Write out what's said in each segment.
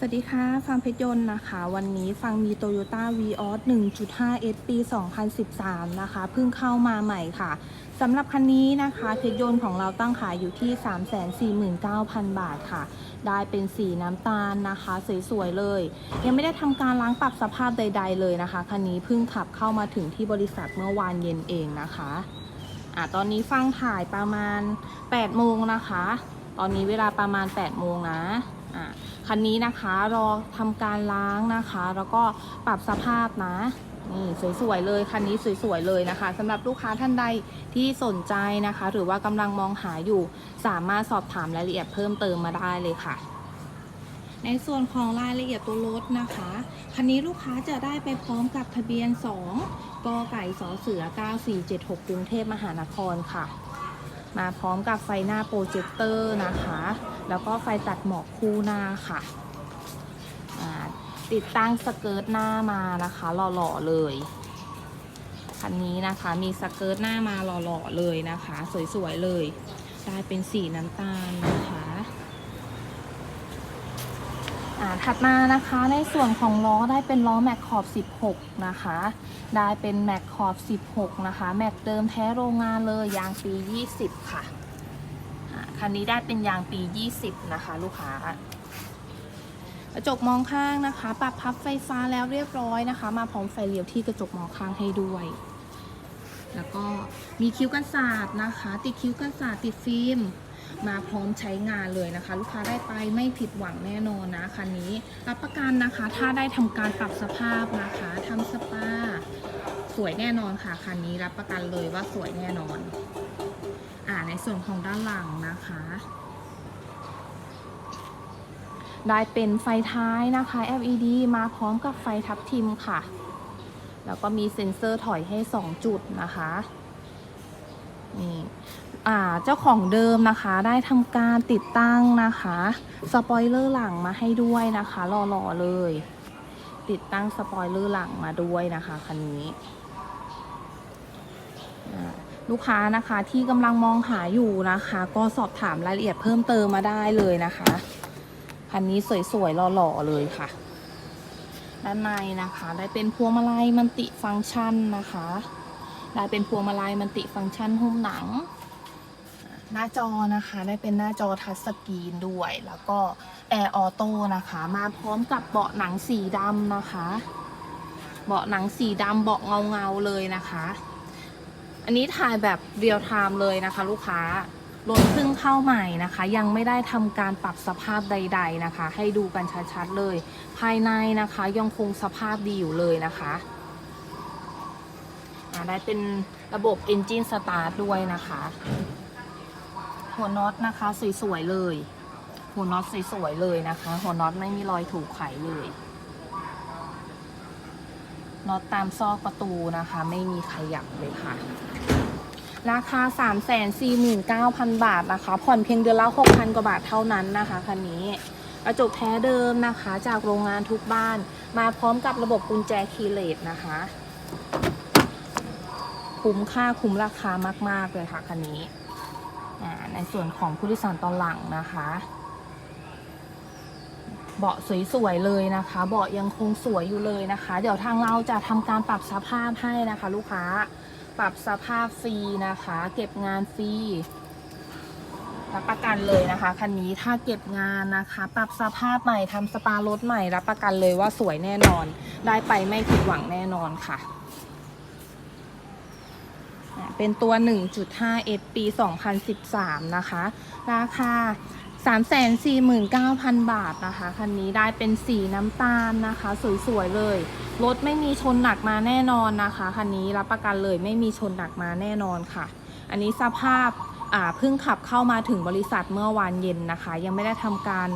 สวัสดีค่ะ ฟังเพชรยนต์นะคะ วันนี้ฟังมี Toyota v ีออส1.5 S ปี 2013 นะคะ เพิ่งเข้ามาใหม่ค่ะสำหรับคันนี้นะคะเพชรยนต์ของเราตั้งขายอยู่ที่ 349,000 บาทค่ะ ได้เป็นสีน้ำตาลนะคะ สวยๆเลย ยังไม่ได้ทำการล้างปรับสภาพใด ๆ เลยนะคะ คันนี้เพิ่งขับเข้ามาถึงที่บริษัทเมื่อวานเย็นเองนะคะอะตอนนี้ฟังถ่ายประมาณ8โมงนะคะ ตอนนี้เวลาประมาณ8โมงนะอะ คันนี้นะคะรอทำการล้างนะคะ แล้วก็ปรับสภาพนะนี่สวยๆเลยคันนี้สวยๆเลยนะคะสำหรับลูกค้าท่านใดที่สนใจนะคะ หรือว่ากำลังมองหาอยู่ สามารถสอบถามรายละเอียดเพิ่มเติมมาได้เลยค่ะ ในส่วนของรายละเอียดตัวรถนะคะคันนี้ลูกค้าจะได้ไปพร้อมกับทะเบียน 2กไก่สเสือ 9476 กรุงเทพมหานครค่ะ มาพร้อมกับไฟหน้าโปรเจคเตอร์นะคะ แล้วก็ไฟตัดหมอกคู่หน้าค่ะ ติดตั้งสเกิร์ตหน้ามานะคะ หล่อๆเลยคันนี้นะคะมีสเกิร์ตหน้ามาหล่อๆเลยนะคะ สวยๆเลย ได้เป็นสีน้ำตาลนะคะอ่า ถัดมานะคะในส่วนของล้อได้เป็นล้อแม็กขอบ 16 นะคะ ได้เป็นแม็กขอบ 16 นะคะ แม็กเดิมแท้โรงงานเลยยางปี 20 ค่ะ คันนี้ได้เป็นยางปี 20 นะคะ ลูกค้ากระจกมองข้างนะคะ ปรับพับไฟฟ้าแล้วเรียบร้อยนะคะ มาพร้อมไฟเลี้ยวที่กระจกมองข้างให้ด้วย แล้วก็มีคิ้วกันศาสตร์นะคะ ติดคิ้วกันศาสตร์ติดฟิล์ม มาพร้อมใช้งานเลยนะคะ ลูกค้าได้ไปไม่ผิดหวังแน่นอนนะคันนี้ รับประกันนะคะ ถ้าได้ทำการปรับสภาพนะคะทำสปาสวยแน่นอนค่ะคันนี้รับประกันเลยว่าสวยแน่นอน อ่าในส่วนของด้านหลังนะคะได้เป็นไฟท้ายนะคะ LED มาพร้อมกับไฟทับทิมค่ะ แล้วก็มีเซ็นเซอร์ถอยให้ 2 จุดนะคะ นี่ เจ้าของเดิมนะคะได้ทำการติดตั้งนะคะสปอยเลอร์หลังมาให้ด้วยนะคะหล่อๆเลย ติดตั้งสปอยเลอร์หลังมาด้วยนะคะคันนี้ลูกค้านะคะที่กำลังมองหาอยู่นะคะ ก็สอบถามรายละเอียดเพิ่มเติมมาได้เลยนะคะคันนี้สวยๆหล่อๆเลยค่ะ ด้านในนะคะ ได้เป็นพวงมาลัยมันติฟังก์ชันนะคะ ได้เป็นพวงมาลัยมันติฟังก์ชันหุ้มหนัง หน้าจอนะคะได้เป็นหน้าจอทัชสกรีนด้วย แล้วก็แอร์ออโต้นะคะ มาพร้อมกับเบาะหนังสีดำนะคะ เบาะหนังสีดำเบาะเงาๆเลยนะคะ อันนี้ถ่ายแบบเรียลไทม์เลยนะคะ ลูกค้ารถเพิ่งเข้าใหม่นะคะ ยังไม่ได้ทำการปรับสภาพใด ๆนะคะ ให้ดูกันชัดๆเลย ภายในนะคะยังคงสภาพดีอยู่เลยนะคะได้เป็นระบบ Engine Start ด้วยนะคะ หัวน็อตนะคะ สวยๆเลย หัวน็อตสวยๆเลยนะคะ หัวน็อตไม่มีรอยถูกไขเลยน็อตตามซอกประตูนะคะ ไม่มีขยับเลยค่ะ ราคา 349,000 บาทนะคะ ผ่อนเพียงเดือนละ6,000 กว่าบาทเท่านั้นนะคะคันนี้กระจกแท้เดิมนะคะ จากโรงงานทุกบ้าน มาพร้อมกับระบบกุญแจคีย์เลสนะคะ คุ้มค่าคุ้มราคามาก ๆ เลยค่ะคันนี้ ในส่วนของผู้โดยสารตอนหลังนะคะ เบาะสวยๆเลยนะคะ เบาะยังคงสวยอยู่เลยนะคะ เดี๋ยวทางเราจะทำการปรับสภาพให้นะคะ ลูกค้าปรับสภาพฟรีนะคะ เก็บงานฟรีรับประกันเลยนะคะคันนี้ถ้าเก็บงานนะคะ ปรับสภาพใหม่ทำสปารถใหม่รับประกันเลยว่าสวยแน่นอน ได้ไปไม่ผิดหวังแน่นอนค่ะ เป็นตัว 1.5 S ปี 2013 นะคะ ราคา 349,000 บาทนะคะ คันนี้ได้เป็นสีน้ำตาลนะคะ สวย ๆ เลย รถไม่มีชนหนักมาแน่นอนนะคะ คันนี้รับประกันเลยไม่มีชนหนักมาแน่นอนค่ะ อันนี้สภาพอ่าเพิ่งขับเข้ามาถึงบริษัทเมื่อวานเย็นนะคะ ยังไม่ได้ทำการ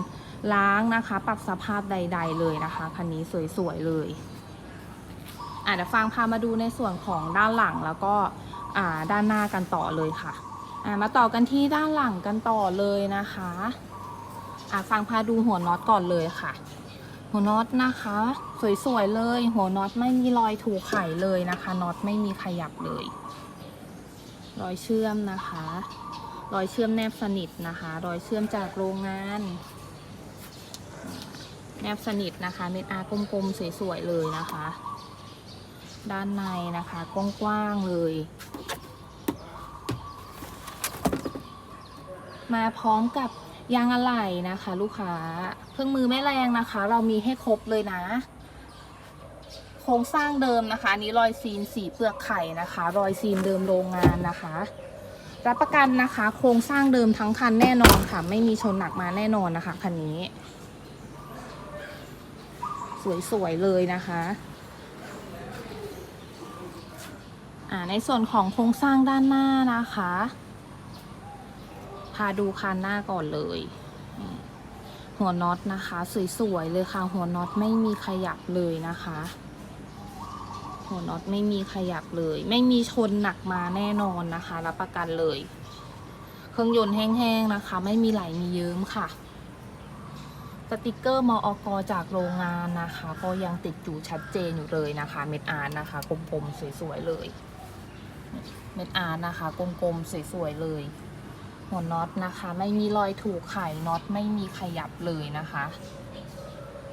ล้างนะคะ ปรับสภาพใด ๆ เลยนะคะ คันนี้สวย ๆ เลยอะเดี๋ยวฟังพามาดูในส่วนของด้านหลังแล้วก็ ด้านหน้ากันต่อเลยค่ะมาต่อกันที่ด้านหลังกันต่อเลยนะคะอะฟังพาดูหัวน็อตก่อนเลยค่ะ หัวน็อตนะคะ สวยๆเลย หัวน็อตไม่มีรอยถูกไขเลยนะคะน็อตไม่มีขยับเลย รอยเชื่อมนะคะ รอยเชื่อมแนบสนิทนะคะ รอยเชื่อมจากโรงงาน แนบสนิทนะคะเม็ดอากลมๆสวยๆเลยนะคะ ด้านในนะคะกว้างๆเลย มาพร้อมกับยางอะไหล่นะคะ ลูกค้าเครื่องมือไม่แรงนะคะ เรามีให้ครบเลยนะ โครงสร้างเดิมนะคะอันนี้รอยซีนสีเปลือกไข่นะคะ รอยซีนเดิมโรงงานนะคะ รับประกันนะคะ โครงสร้างเดิมทั้งคันแน่นอนค่ะ ไม่มีชนหนักมาแน่นอนนะคะคันนี้ สวยๆเลยนะคะอ่าในส่วนของโครงสร้างด้านหน้านะคะ พาดูคันหน้าก่อนเลย หัวน็อตนะคะ สวยๆเลยค่ะ หัวน็อตไม่มีขยับเลยนะคะ หัวน็อตไม่มีขยับเลย ไม่มีชนหนักมาแน่นอนนะคะ รับประกันเลย เครื่องยนต์แห้งๆนะคะ ไม่มีไหลมีเยิ้มค่ะสติกเกอร์มออกจากโรงงานนะคะ ก็ยังติดอยู่ชัดเจนอยู่เลยนะคะ เม็ดอาร์นะคะกลมๆสวยๆเลย เม็ดอาร์นะคะกลมๆสวยๆเลย หัวน็อตนะคะ ไม่มีรอยถูกไขน็อตไม่มีขยับเลยนะคะ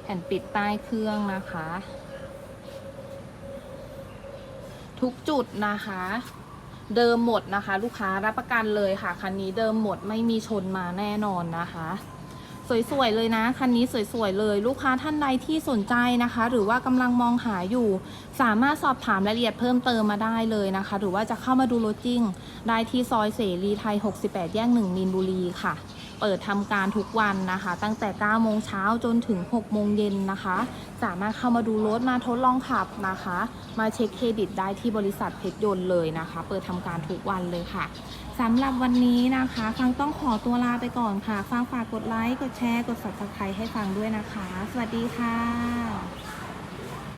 แผ่นปิดใต้เครื่องนะคะ ทุกจุดนะคะ เดิมหมดนะคะ ลูกค้ารับประกันเลยค่ะคันนี้เดิมหมดไม่มีชนมาแน่นอนนะคะ สวยๆเลยนะ คันนี้สวยๆเลย ลูกค้าท่านใดที่สนใจนะคะ หรือว่ากำลังมองหาอยู่ สามารถสอบถามรายละเอียดเพิ่มเติมมาได้เลยนะคะ หรือว่าจะเข้ามาดูรถจริง ได้ที่ซอยเสรีไทย 68 แยก1มีนบุรีค่ะ เปิดทำการทุกวันนะคะ ตั้งแต่ 9 โมงเช้าจนถึง 6 โมงเย็นนะคะ สามารถเข้ามาดูรถมาทดลองขับนะคะ มาเช็คเครดิตได้ที่บริษัทเพชรยนต์เลยนะคะ เปิดทำการทุกวันเลยค่ะ สำหรับวันนี้นะคะฟังต้องขอตัวลาไปก่อนค่ะ ฟังฝากกดไลค์ กดแชร์ กด subscribe ให้ฟังด้วยนะคะ สวัสดีค่ะ